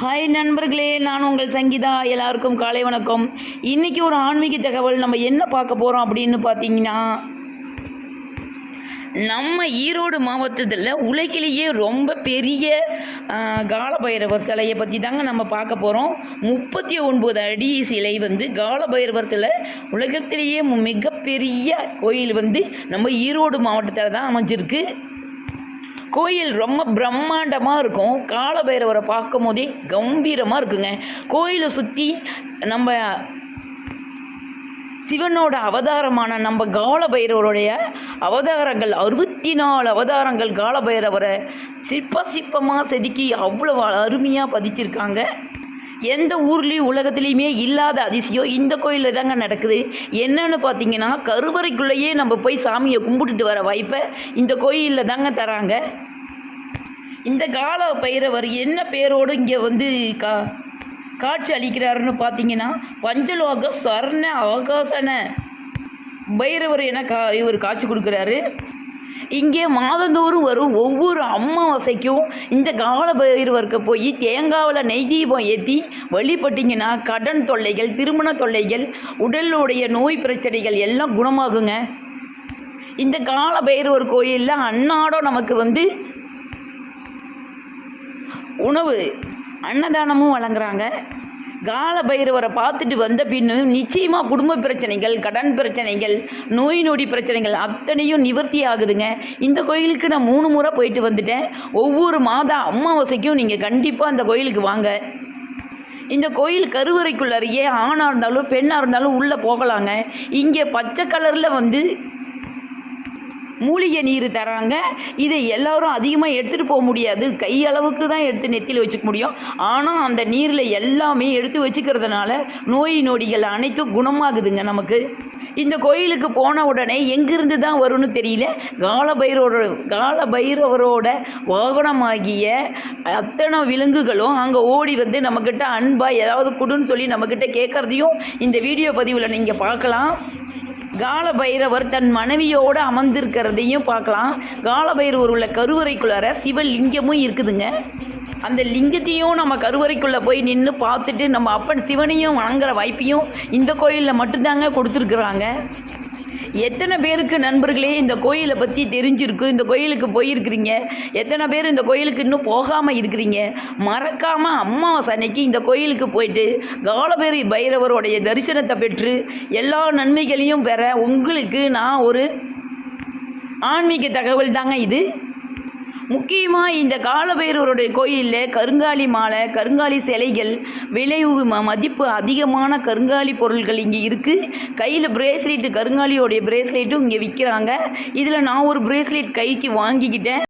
Hi நண்பர்களே நான் உங்கள் சங்கீதா. எல்லாருக்கும் காலை வணக்கம். இன்றைக்கி ஒரு ஆன்மீக தகவல். நம்ம என்ன பார்க்க போகிறோம் அப்படின்னு பார்த்தீங்கன்னா நம்ம ஈரோடு மாவட்டத்தில் உலகிலேயே ரொம்ப பெரிய காலபைரவர் சிலையை பற்றி தாங்க நம்ம பார்க்க போகிறோம் முப்பத்தி ஒன்பது அடி சிலை வந்து காலபைரவர் சிலை. உலகத்திலேயே மிகப்பெரிய கோயில் வந்து நம்ம ஈரோடு மாவட்டத்தில் தான் அமைஞ்சிருக்கு. கோயில் ரொம்ப பிரம்மாண்டமாக இருக்கும். காலபைரவரை பார்க்கும் போதே கம்பீரமாக இருக்குங்க. கோயிலை சுற்றி நம்ம சிவனோட அவதாரமான நம்ம காலபைரவருடைய அவதாரங்கள் அறுபத்தி நாலு அவதாரங்கள் காலபைரவரை சிற்ப சிற்பமாக செதுக்கி அவ்வளோ அருமையாக பதிச்சிருக்காங்க. எந்த ஊர்லேயும் உலகத்துலேயுமே இல்லாத அதிசயம் இந்த கோயிலில் தாங்க நடக்குது. என்னன்னு பார்த்தீங்கன்னா கருவறைக்குள்ளேயே நம்ம போய் சாமியை கும்பிட்டுட்டு வர வாய்ப்பை இந்த கோயிலில் தாங்க தராங்க. இந்த கால பைரவர் என்ன பேரோடு இங்கே வந்து கா காட்சி அளிக்கிறாருன்னு பார்த்தீங்கன்னா பஞ்சலோக சரண ஆகாசன பைரவர் என கா இவர் காட்சி கொடுக்குறாரு. இங்கே மாதந்தோறும் வரும் ஒவ்வொரு அமாவாசைக்கும் இந்த கால பைரவருக்கு போய் தேங்காவில் நெய் தீபம் ஏற்றி வழிபட்டிங்கன்னா கடன் தொல்லைகள் திருமண தொல்லைகள் உடலுடைய நோய் பிரச்சனைகள் எல்லாம் குணமாகுங்க. இந்த கால பைரவர் கோயிலில் அன்னாடம் நமக்கு வந்து உணவு அன்னதானமும் வழங்குறாங்க. கால பைரவரை பார்த்துட்டு வந்த பின்னு நிச்சயமாக குடும்ப பிரச்சனைகள் கடன் பிரச்சனைகள் நோய் நொடி பிரச்சனைகள் அத்தனையும் நிவர்த்தி ஆகுதுங்க. இந்த கோயிலுக்கு நான் மூணு முறை போயிட்டு வந்துட்டேன். ஒவ்வொரு மாத அமாவாசைக்கும் நீங்கள் கண்டிப்பாக அந்த கோயிலுக்கு வாங்க. இந்த கோயில் கருவறைக்குள்ளறையே ஆணாக இருந்தாலும் பெண்ணாக இருந்தாலும் உள்ளே போகலாங்க. இங்கே பச்சை கலரில் வந்து மூலிகை நீர் தராங்க. இதை எல்லாரும் அதிகமாக எடுத்துகிட்டு போக முடியாது. கையளவுக்கு தான் எடுத்து நெத்தியில் வச்சுக்க முடியும். ஆனால் அந்த நீரில் எல்லாமே எடுத்து வச்சுக்கிறதுனால நோய் நொடிகள் அனைத்தும் குணமாகுதுங்க நமக்கு. இந்த கோயிலுக்கு போன உடனே எங்கிருந்து தான் வரும்னு தெரியல. காலபைரவரோட காலபைரவரோட வாகனமாகிய அத்தனை விலங்குகளும் அங்கே ஓடி வந்து நம்மக்கிட்ட அன்பாக ஏதாவது கொடுன்னு சொல்லி நம்மக்கிட்ட கேட்குறதையும் இந்த வீடியோ பதிவில் நீங்கள் பார்க்கலாம். காலபைரவர் தன் மனைவியோடு அமர்ந்திருக்கிறதையும் பார்க்கலாம். காலபைரவர் உள்ள கருவறைக்குள்ளார சிவலிங்கமும் இருக்குதுங்க. அந்த லிங்கத்தையும் நம்ம கருவறைக்குள்ளே போய் நின்று பார்த்துட்டு நம்ம அப்பன் சிவனையும் வணங்குற வாய்ப்பையும் இந்த கோயிலில் மட்டும்தாங்க கொடுத்துருக்குறாங்க. எத்தனை பேருக்கு நண்பர்களே இந்த கோயிலை பற்றி தெரிஞ்சிருக்கு இந்த கோயிலுக்கு போயிருக்கிறீங்க? எத்தனை பேர் இந்த கோயிலுக்கு இன்னும் போகாமல் இருக்கிறீங்க? மறக்காமல் அமாவாசை அன்னைக்கு இந்த கோயிலுக்கு போயிட்டு காலபேரி பைரவருடைய தரிசனத்தை பெற்று எல்லா நன்மைகளையும் பெற உங்களுக்கு நான் ஒரு ஆன்மீக தகவல் தாங்க இது. முக்கியமாக இந்த காலபைரவருடைய கோயிலில் கருங்காலி மாலை கருங்காலி சிலைகள் விலை ம- மதிப்பு அதிகமான கருங்காலி பொருள்கள் இங்கே இருக்குது கையில் பிரேஸ்லெட்டு கருங்காலியோடைய பிரேஸ்லெட்டும் இங்கே விற்கிறாங்க இதில் நான் ஒரு பிரேஸ்லெட் கைக்கு வாங்கிக்கிட்டேன்.